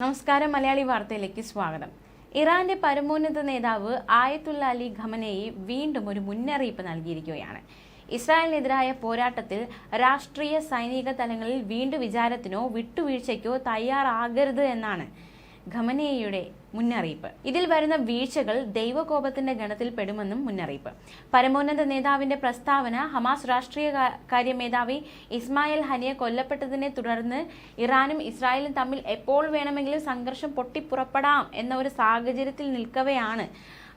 നമസ്കാരം മലയാളി വാർത്തയിലേക്ക് സ്വാഗതം. ഇറാന്റെ പരമോന്നത നേതാവ് ആയത്തുള്ള അലി ഖമനേയി വീണ്ടും ഒരു മുന്നറിയിപ്പ് നൽകിയിരിക്കുകയാണ്. ഇസ്രായേലിനെതിരായ പോരാട്ടത്തിൽ രാഷ്ട്രീയ സൈനിക തലങ്ങളിൽ വീണ്ടും വിചാരത്തിനോ വിട്ടുവീഴ്ചയ്ക്കോ തയ്യാറാകരുത് എന്നാണ് ഖമനേയുടെ മുന്നറിയിപ്പ്. ഇതിൽ വരുന്ന വീഴ്ചകൾ ദൈവകോപത്തിന്റെ ഗണത്തിൽ പെടുമെന്നും മുന്നറിയിപ്പ്. പരമോന്നത നേതാവിന്റെ പ്രസ്താവന ഹമാസ് രാഷ്ട്രീയ കാര്യ മേധാവി ഇസ്മായിൽ ഹനിയ കൊല്ലപ്പെട്ടതിനെ തുടർന്ന് ഇറാനും ഇസ്രായേലും തമ്മിൽ എപ്പോൾ വേണമെങ്കിലും സംഘർഷം പൊട്ടിപ്പുറപ്പെടാം എന്ന ഒരു സാഹചര്യത്തിൽ നിൽക്കവെയാണ്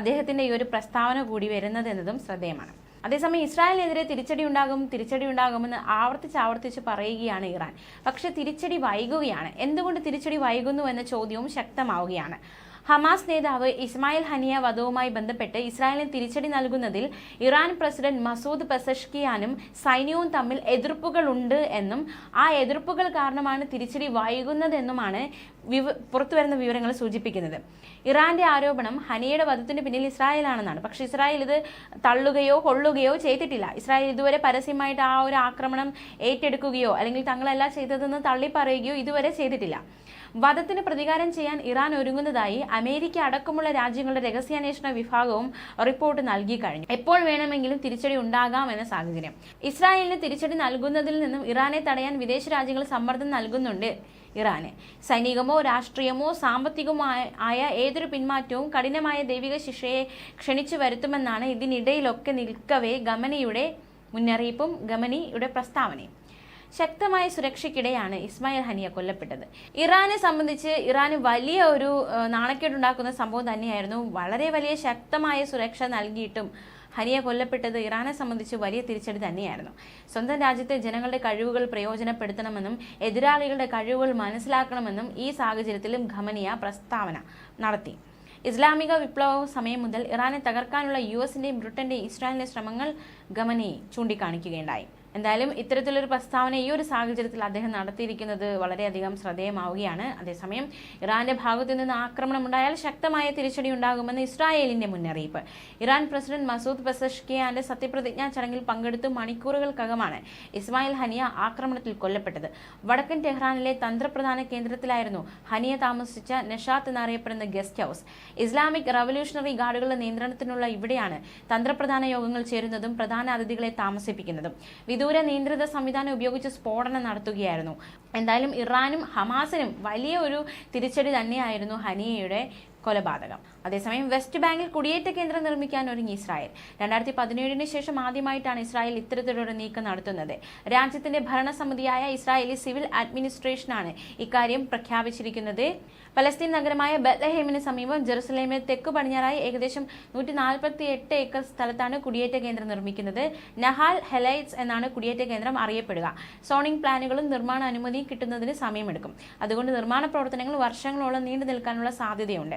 അദ്ദേഹത്തിന്റെ ഈ ഒരു പ്രസ്താവന കൂടി വരുന്നത് എന്നതും ശ്രദ്ധേയമാണ്. അതേസമയം ഇസ്രായേലിനെതിരെ തിരിച്ചടി ഉണ്ടാകും തിരിച്ചടി ഉണ്ടാകുമെന്ന് ആവർത്തിച്ച് ആവർത്തിച്ച് പറയുകയാണ് ഇറാൻ. പക്ഷേ തിരിച്ചടി വൈകുകയാണ്. എന്തുകൊണ്ട് തിരിച്ചടി വൈകുന്നു എന്ന ചോദ്യവും ശക്തമാവുകയാണ്. ഹമാസ് നേതാവ് ഇസ്മായിൽ ഹനിയ വധവുമായി ബന്ധപ്പെട്ട് ഇസ്രായേലിന് തിരിച്ചടി നൽകുന്നതിൽ ഇറാൻ പ്രസിഡന്റ് മസൂദ് പെസഷ്കിയാനും സൈന്യവും തമ്മിൽ എതിർപ്പുകളുണ്ട് എന്നും ആ എതിർപ്പുകൾ കാരണമാണ് തിരിച്ചടി വൈകുന്നതെന്നുമാണ് വിവ പുറത്തുവരുന്ന വിവരങ്ങൾ സൂചിപ്പിക്കുന്നത്. ഇറാന്റെ ആരോപണം ഹനിയയുടെ വധത്തിന് പിന്നിൽ ഇസ്രായേലാണെന്നാണ്. പക്ഷേ ഇസ്രായേൽ ഇത് തള്ളുകയോ കൊള്ളുകയോ ചെയ്തിട്ടില്ല. ഇസ്രായേൽ ഇതുവരെ പരസ്യമായിട്ട് ആ ഒരു ആക്രമണം ഏറ്റെടുക്കുകയോ അല്ലെങ്കിൽ തങ്ങളെല്ലാം ചെയ്തതെന്ന് തള്ളി പറയുകയോ ഇതുവരെ ചെയ്തിട്ടില്ല. വധത്തിന് പ്രതികാരം ചെയ്യാൻ ഇറാൻ ഒരുങ്ങുന്നതായി അമേരിക്ക അടക്കമുള്ള രാജ്യങ്ങളുടെ രഹസ്യാന്വേഷണ വിഭാഗവും റിപ്പോർട്ട് നൽകി കഴിഞ്ഞു. എപ്പോൾ വേണമെങ്കിലും തിരിച്ചടി ഉണ്ടാകാം എന്ന സാഹചര്യം. ഇസ്രായേലിന് തിരിച്ചടി നൽകുന്നതിൽ നിന്നും ഇറാനെ തടയാൻ വിദേശ രാജ്യങ്ങൾ സമ്മർദ്ദം നൽകുന്നുണ്ട് ഇറാന്. സൈനികമോ രാഷ്ട്രീയമോ സാമ്പത്തികമോ ആയ- ഏതൊരു പിന്മാറ്റവും കഠിനമായ ദൈവിക ശിക്ഷയെ ക്ഷണിച്ചു വരുത്തുമെന്നാണ് ഇതിനിടയിലൊക്കെ നിൽക്കവേ ഗമനിയുടെ മുന്നറിയിപ്പും ഗമനിയുടെ പ്രസ്താവനയും. ശക്തമായ സുരക്ഷയ്ക്കിടെയാണ് ഇസ്മായിൽ ഹനിയ കൊല്ലപ്പെട്ടത്. ഇറാനെ സംബന്ധിച്ച് ഇറാന് വലിയ ഒരു നാണക്കേടുണ്ടാക്കുന്ന സംഭവം തന്നെയായിരുന്നു. വളരെ വലിയ ശക്തമായ സുരക്ഷ നൽകിയിട്ടും ഹനിയ കൊല്ലപ്പെട്ടത് ഇറാനെ സംബന്ധിച്ച് വലിയ തിരിച്ചടി തന്നെയായിരുന്നു. സ്വന്തം രാജ്യത്തെ ജനങ്ങളുടെ കഴിവുകൾ പ്രയോജനപ്പെടുത്തണമെന്നും എതിരാളികളുടെ കഴിവുകൾ മനസ്സിലാക്കണമെന്നും ഈ സാഹചര്യത്തിലും ഖമനിയ പ്രസ്താവന നടത്തി. ഇസ്ലാമിക വിപ്ലവ സമയം മുതൽ ഇറാനെ തകർക്കാനുള്ള യു എസിന്റെയും ബ്രിട്ടന്റെയും ഇസ്രായേലിന്റെ ശ്രമങ്ങൾ ഗമനി ചൂണ്ടിക്കാണിക്കുകയുണ്ടായി. എന്തായാലും ഇത്തരത്തിലൊരു പ്രസ്താവന ഈ ഒരു സാഹചര്യത്തിൽ അദ്ദേഹം നടത്തിയിരിക്കുന്നത് വളരെയധികം ശ്രദ്ധേയമാവുകയാണ്. അതേസമയം ഇറാന്റെ ഭാഗത്തു നിന്ന് ആക്രമണം ഉണ്ടായാൽ ശക്തമായ തിരിച്ചടി ഉണ്ടാകുമെന്ന് ഇസ്രായേലിന്റെ മുന്നറിയിപ്പ്. ഇറാൻ പ്രസിഡന്റ് മസൂദ് പെസഷ്കിയാന്റെ സത്യപ്രതിജ്ഞാ ചടങ്ങിൽ പങ്കെടുത്ത് മണിക്കൂറുകൾക്കകമാണ് ഇസ്മായിൽ ഹനിയ ആക്രമണത്തിൽ കൊല്ലപ്പെട്ടത്. വടക്കൻ ടെഹ്റാനിലെ തന്ത്രപ്രധാന കേന്ദ്രത്തിലായിരുന്നു ഹനിയ താമസിച്ച നഷാത്ത് എന്നറിയപ്പെടുന്ന ഗസ്റ്റ് ഹൗസ്. ഇസ്ലാമിക് റവല്യൂഷണറി ഗാർഡുകളുടെ നിയന്ത്രണത്തിനുള്ള ഇവിടെയാണ് തന്ത്രപ്രധാന യോഗങ്ങൾ ചേരുന്നതും പ്രധാന അതിഥികളെ താമസിപ്പിക്കുന്നതും. വിദൂര നിയന്ത്രിത സംവിധാനം ഉപയോഗിച്ച് സ്ഫോടനം നടത്തുകയായിരുന്നു. എന്തായാലും ഇറാനും ഹമാസിനും വലിയ ഒരു തിരിച്ചടി തന്നെയായിരുന്നു ഹനിയയുടെ കൊലപാതകം. അതേസമയം വെസ്റ്റ് ബാങ്കിൽ കുടിയേറ്റ കേന്ദ്രം നിർമ്മിക്കാൻ ഒരുങ്ങി ഇസ്രായേൽ. രണ്ടായിരത്തി പതിനേഴിന് ശേഷം ആദ്യമായിട്ടാണ് ഇസ്രായേൽ ഇത്തരത്തിലൊരു നീക്കം നടത്തുന്നത്. രാജ്യത്തിന്റെ ഭരണസമിതിയായ ഇസ്രായേലി സിവിൽ അഡ്മിനിസ്ട്രേഷനാണ് ഇക്കാര്യം പ്രഖ്യാപിച്ചിരിക്കുന്നത്. പലസ്തീൻ നഗരമായ ബത്ലഹേമിന് സമീപം ജെറുസലേമിന് തെക്ക് പടിഞ്ഞാറായി ഏകദേശം നൂറ്റി നാൽപ്പത്തി എട്ട് ഏക്കർ സ്ഥലത്താണ് കുടിയേറ്റ കേന്ദ്രം നിർമ്മിക്കുന്നത്. നഹാൽ ഹെലൈറ്റ്സ് എന്നാണ് കുടിയേറ്റ കേന്ദ്രം അറിയപ്പെടുക. സോണിംഗ് പ്ലാനുകളും നിർമ്മാണ അനുമതി കിട്ടുന്നതിന് സമയമെടുക്കും. അതുകൊണ്ട് നിർമ്മാണ പ്രവർത്തനങ്ങൾ വർഷങ്ങളോളം നീണ്ടു നിൽക്കാനുള്ള സാധ്യതയുണ്ട്.